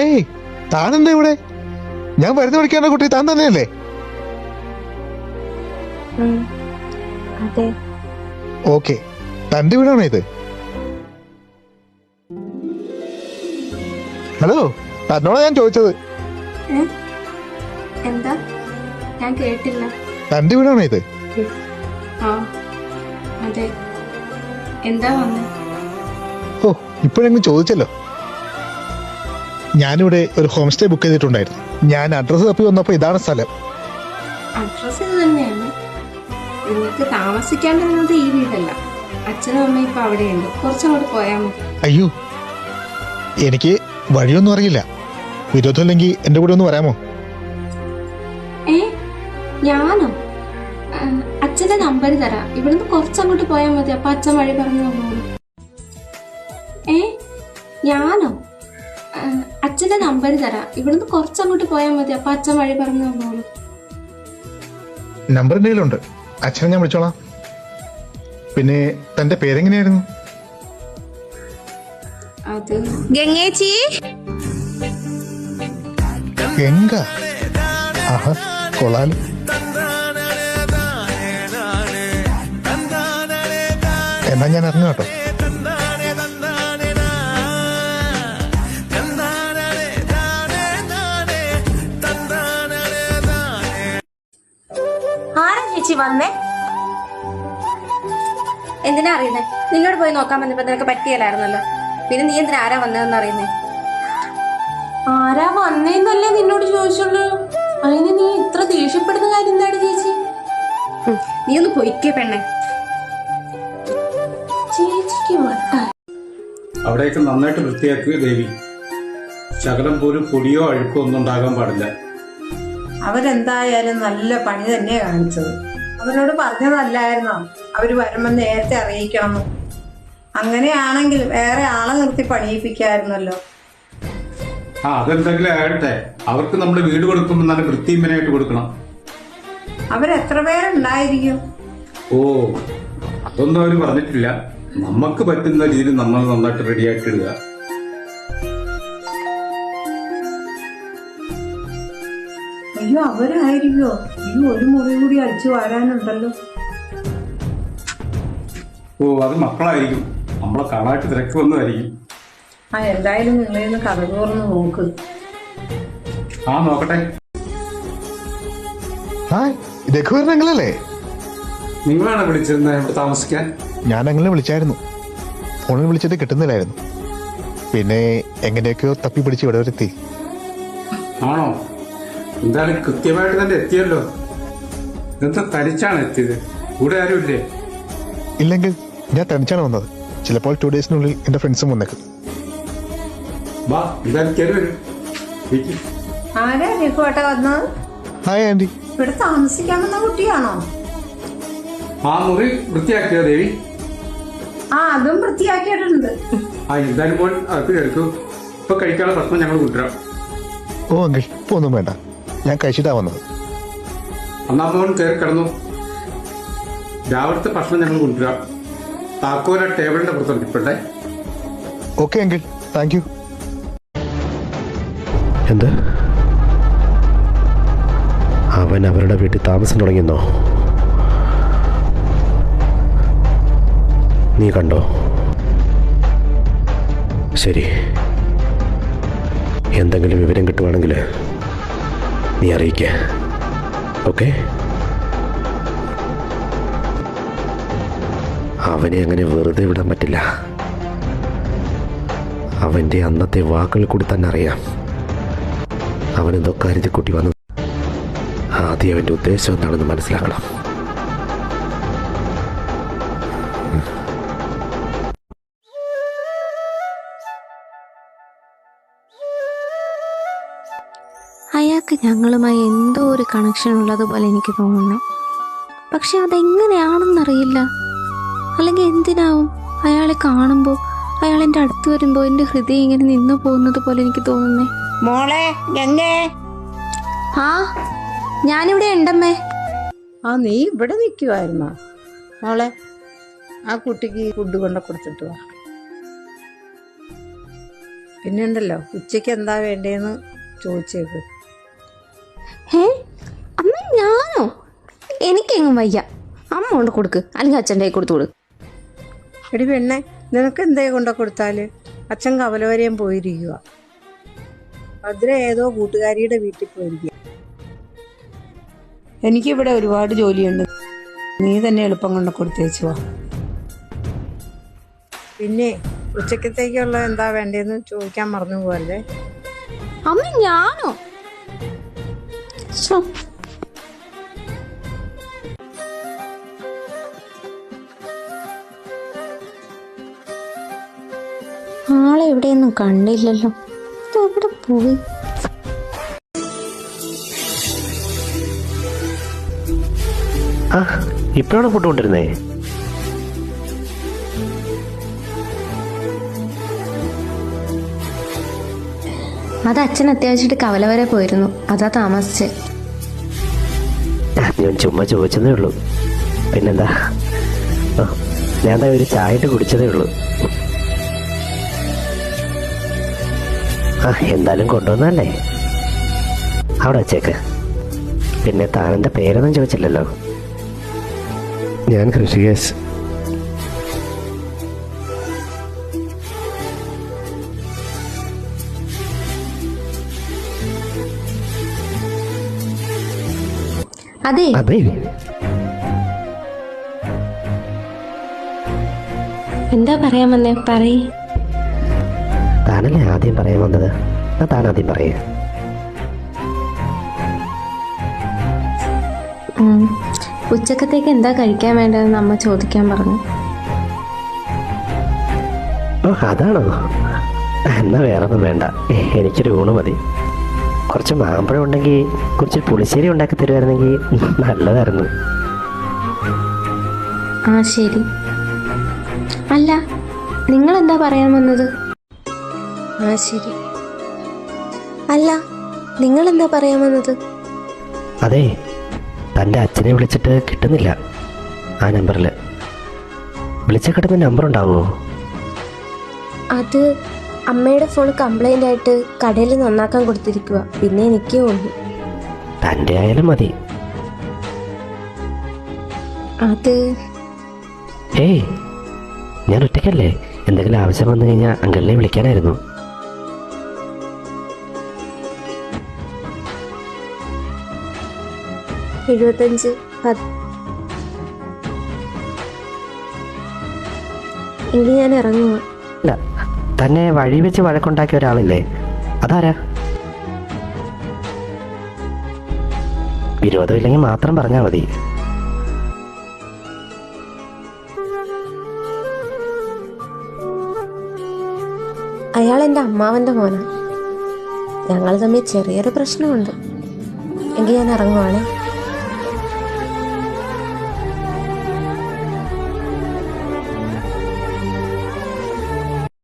ഏയ് താനെന്താ ഇവിടെ? ഞാൻ വരുന്ന വിളിക്കാണ്ട കുട്ടി താൻ തന്നെയല്ലേ? ഓക്കെ തന്റെ വീടാണോ ഇത്? ഹലോ തന്നോടാ ഞാൻ ചോദിച്ചത്. എന്താ? ഞാൻ കേട്ടില്ല. തന്റെ വീടാണോ ഇത്? എന്താ ഓ ഇപ്പോഴെങ്കിലും ചോദിച്ചല്ലോ. ഞാനിവിടെ ഒരു ഹോം സ്റ്റേ ബുക്ക് ചെയ്തിട്ടുണ്ടായിരുന്നു. ഞാൻ അഡ്രസ്സ് തപ്പി വന്നപ്പോൾ ഇതാണ് സ്ഥലം. അഡ്രസ്സ് ഇത് തന്നെയാണ്. നിങ്ങൾക്ക് താമസിക്കാണ്ടിരുന്നത് ഈ വീടല്ല. അച്ഛനും അമ്മയും ഇപ്പൊ അവിടെയുണ്ട്. കുറച്ചങ്ങോട്ട് പോയാൽ മതി. അയ്യോ എനിക്ക് വഴിയൊന്നും അറിയില്ല. വിരോധമില്ലെങ്കിൽ എന്റെ കൂടെ ഒന്ന് വരാമോ? ഏ ഞാനോ? ആ, അച്ഛന്റെ നമ്പർ തരാം. ഇവിടുന്ന് കുറച്ചങ്ങോട്ട് പോയാൽ മതി. അപ്പൊ അച്ഛൻ വഴി പറഞ്ഞു തന്നോളൂ. ഏ ഞാനോ? അച്ഛന്റെ നമ്പർ തരാം. ഇവിടുന്ന് കുറച്ചങ്ങോട്ട് പോയാൽ മതി. അപ്പൊ അച്ഛൻ വഴി പറഞ്ഞു തന്നോളൂ. നമ്പർ എന്റെ കയ്യിലുണ്ട് അച്ഛനെ ഞാൻ വിളിച്ചോളാം. പിന്നെ തന്റെ പേരെങ്ങനെയായിരുന്നു? അത് ഗംഗേച്ചി? ഗംഗ? ആഹാ എന്നാ ഞാൻ അറിഞ്ഞു കേട്ടോ. ചേച്ചി വന്നേ? എന്തിനാ അറിയുന്നേ? നിന്നോട് പോയി നോക്കാൻ വന്നപ്പോ നിനക്ക് പറ്റിയല്ലായിരുന്നല്ലോ. പിന്നെ നീ എന്തിനാ ആരാ വന്നതെന്ന് അറിയുന്നേ? ആരാ വന്നേന്നല്ലേ നിന്നോട് ചോദിച്ചുള്ളൂ? അതിന് നീ ഇത്ര ദേഷ്യപ്പെടുന്ന കാര്യം എന്താണ് ചേച്ചി? നീ ഒന്ന് പൊയ്ക്കേ പെണ്ണെ. ചേച്ചിക്ക് അവിടെയൊക്കെ നന്നായിട്ട് വൃത്തിയാക്കുക ദേവി? ശകലം പോലും പൊടിയോ അഴുക്കോ ഒന്നും ഉണ്ടാകാൻ പാടില്ല. അവരെന്തായാലും നല്ല പണി തന്നെയാ കാണിച്ചത്. അവരോട് പറഞ്ഞതല്ലായിരുന്നോ? അവർ വരുമ്പോ നേരത്തെ അറിയിക്കണം. അങ്ങനെയാണെങ്കിൽ വേറെ ആളെ നിർത്തി പണിയിപ്പിക്കായിരുന്നല്ലോ. ആ അതെന്തെങ്കിലും ആകട്ടെ. അവർക്ക് നമ്മൾ വീട് കൊടുക്കുമ്പോൾ നല്ല വൃത്തിയുമ്പനായിട്ട് കൊടുക്കണം. അവരെത്ര പേരുണ്ടായിരിക്കും? ഓ അതൊന്നും അവർ പറഞ്ഞിട്ടില്ല. നമുക്ക് പറ്റുന്ന രീതിയിൽ നമ്മൾ നന്നായിട്ട് റെഡിയാക്കി ഇടുക. അയ്യോ അവരായിരിക്കോ? അയ്യോ ഒരു മുറി കൂടി അടിച്ചു വാരാനുണ്ടല്ലോ. ഓ അത് മക്കളായിരിക്കും. നമ്മളെ കാണാട്ട് തിരക്ക് വന്നതായിരിക്കും. ആ എന്തായാലും നിങ്ങളെന്ന് കഥ തുറന്ന് നോക്ക്. ആ നോക്കട്ടെ. രഘുവരൻ നിങ്ങളല്ലേ നിങ്ങളാണ് വിളിച്ചിരുന്നത് ഇവിടെ താമസിക്കാൻ? ഞാൻ അങ്ങനെ വിളിച്ചായിരുന്നു. ഫോണിൽ വിളിച്ചിട്ട് കിട്ടുന്നില്ലായിരുന്നു. പിന്നെ എങ്ങനെയൊക്കെയോ തപ്പി പിടിച്ച് ഇവിടെ വരെത്തി. ആണോ? എന്തായാലും കൃത്യമായിട്ട് തന്നെ എത്തിയല്ലോ. ഇതെന്താ തനിച്ചാണ് എത്തിയത്? കൂടെ ആരും ഇല്ലേ ഇല്ലെങ്കിൽ ഞാൻ തനിച്ചാണ് വന്നത്. ചിലപ്പോൾ ടു ഡേയ്സിനുള്ളിൽ എന്റെ ഫ്രണ്ട്സും വന്നേക്കും. വാ എന്തായാലും കയറി വരും ഇരിക്ക്. ആരാ രഘുവേട്ട വന്നത്? ഹായ് ആന്റി ഇവിടെ താമസിക്കാൻ വന്ന കുട്ടിയാണോ? ആ മുറി വൃത്തിയാക്കിയോ ദേവി? ആ അതും വൃത്തിയാക്കിയിട്ടുണ്ട്. ആ എന്തായാലും മോൻ അത് എടുക്കൂ ഇപ്പൊ കഴിക്കാനുള്ള ഭക്ഷണം ഞങ്ങൾ കൊണ്ടുവരാം. ഓ അങ്കിൾ ഇപ്പൊ ഒന്നും വേണ്ട. ഞാൻ കഴിച്ചിട്ടാ വന്നത്. എന്നാ മോൻ കയറി കിടന്നു. രാവിലത്തെ ഭക്ഷണം ഞങ്ങൾ കൊണ്ടുവരാം. താക്കോല ടേബിളിന്റെ പുറത്തുണ്ട് ഇപ്പോഴത്തെ ഓക്കെ അങ്കിൾ താങ്ക് യു എന്ത്? അവൻ അവരുടെ വീട്ടിൽ താമസം തുടങ്ങിയെന്നോ? നീ കണ്ടോ? ശരി. എന്തെങ്കിലും വിവരം കിട്ടുവാണെങ്കിൽ നീ അറിയിക്ക. ഓക്കെ. അവനെ അങ്ങനെ വെറുതെ വിടാൻ പറ്റില്ല. അവന്റെ അന്നത്തെ വാക്കുകൾ കൂടി തന്നെ അറിയാം. അവനെന്തോ കരുതി കൂട്ടി വന്നു. ആദ്യം അവന്റെ ഉദ്ദേശം എന്താണെന്ന് മനസ്സിലാക്കണം. അയാൾക്ക് ഞങ്ങളുമായി എന്തോ ഒരു കണക്ഷൻ ഉള്ളതുപോലെ എനിക്ക് തോന്നുന്നു. പക്ഷെ അതെങ്ങനെയാണെന്നറിയില്ല. അല്ലെങ്കിൽ എന്തിനാവും? അയാളെ കാണുമ്പോൾ അയാൾ എന്റെ അടുത്ത് വരുമ്പോൾ എന്റെ ഹൃദയം ഇങ്ങനെ നിന്നു പോകുന്നത് പോലെ എനിക്ക് തോന്നുന്നേ. മോളെ ഗംഗേ. ആ ഞാനിവിടെ ഉണ്ടമ്മേ. ആ നീ ഇവിടെ നിൽക്കുമായിരുന്നോ മോളെ ആ കുട്ടിക്ക് ഫുഡ് കൊണ്ട് കൊടുത്തിട്ട് വാ. പിന്നെ ഉണ്ടല്ലോ ഉച്ചയ്ക്ക് എന്താ വേണ്ടേന്ന് ചോദിച്ചേക്ക്. ഏ അമ്മ ഞാനോ? എനിക്കെങ്ങും വയ്യ. അമ്മ കൊണ്ട് കൊടുക്ക്. അല്ലെങ്കിൽ അച്ഛന്റെ കൈ കൊടുത്തു കൊടുക്ക്. എടി പെണ്ണെ നിനക്ക് എന്തേ കൊണ്ട കൊടുത്താൽ അച്ഛൻ കവലവരെയും പോയിരിക്കുക ഭദ്ര ഏതോ കൂട്ടുകാരിയുടെ വീട്ടിൽ പോയിരിക്കുക എനിക്കിവിടെ ഒരുപാട് ജോലിയുണ്ട്. നീ തന്നെ എളുപ്പം കൊണ്ട് കൊടുത്തേച്ചു വാ. പിന്നെ ഉച്ചക്കത്തേക്കുള്ള എന്താ വേണ്ടതെന്ന് ചോദിക്കാൻ മറന്നു പോകല്ലേ അമ്മ ഞാനോ? ശ്ശോ. ആളെ എവിടെയൊന്നും കണ്ടില്ലല്ലോ. എവിടെ പോയി? ആ ഇപ്പോഴാണ് ഫുഡ് കൊണ്ടിരുന്നേ അത് അച്ഛൻ അത്യാവശ്യമായിട്ട് കവല വരെ പോയിരുന്നു. അതാ താമസിച്ചേ. ഞാൻ ചുമ്മാ ചോദിച്ചതേ ഉള്ളൂ. പിന്നെന്താ? ഞാൻ എന്താ ഒരു ചായ ഇട്ട് കുടിച്ചതേ ഉള്ളൂ. ആ എന്തായാലും കൊണ്ടുവന്നല്ലേ അവിടെ വച്ചേക്ക്. പിന്നെ താനെന്റെ പേരൊന്നും ചോദിച്ചില്ലല്ലോ. ഞാൻ കൃഷികേശ് അതെ. അതെ. എന്താ പറയാൻ വന്നേ? പറയ്. താനല്ലേ ആദ്യം പറയാൻ വന്നത്? താൻ ആദ്യം പറയേ. ഉച്ചക്കത്തേക്ക് എന്താ കഴിക്കാൻ വേണ്ടതെന്ന് അമ്മ ചോദിക്കാൻ പറഞ്ഞു. ഓ അതാണോ? എന്നാ വേറെ ഒന്നും വേണ്ട. എനിക്കൊരു ഊണ് മതി. കുറച്ച് മാമ്പഴം ഉണ്ടെങ്കിൽ കുറച്ച് പുളിശ്ശേരി ഉണ്ടാക്കി തരുമായിരുന്നെങ്കിൽ നല്ലതായിരുന്നു. ആ ശരി. അല്ല നിങ്ങൾ എന്താ പറയാൻ വന്നത്? ആ ശരി. അല്ല നിങ്ങൾ എന്താ പറയാൻ വന്നത്? അതെ തന്റെ അച്ഛനെ വിളിച്ചിട്ട് കിട്ടുന്നില്ല ആ നമ്പറിൽ വിളിച്ച കിട്ടുന്ന നമ്പർ ഉണ്ടാവുമോ അത് അമ്മയുടെ ഫോൺ കംപ്ലൈന്റ് ആയിട്ട് കടയിൽ നന്നാക്കാൻ കൊടുത്തിരിക്കുക പിന്നെ എനിക്ക് ഉള്ളൂ. തന്റെ ആയാലും മതി. അത് ഏയ് ഞാൻ ഒറ്റയ്ക്കല്ലേ? എന്തെങ്കിലും ആവശ്യം വന്നു കഴിഞ്ഞാൽ അങ്കിളിനെ വിളിക്കാനായിരുന്നു. എഴുപത്തഞ്ച് ഇനി ഞാൻ ഇറങ്ങുക അല്ല തന്നെ വഴി വെച്ച് വഴക്കുണ്ടാക്കിയ ഒരാളില്ലേ? അതാരാ? വിരോധമില്ലെങ്കിൽ മാത്രം പറഞ്ഞാൽ മതി. അയാൾ എന്റെ അമ്മാവന്റെ മോനാണ് ഞങ്ങൾ തമ്മിൽ ചെറിയൊരു പ്രശ്നമുണ്ട്. എങ്കിൽ ഞാൻ ഇറങ്ങുവാണേ.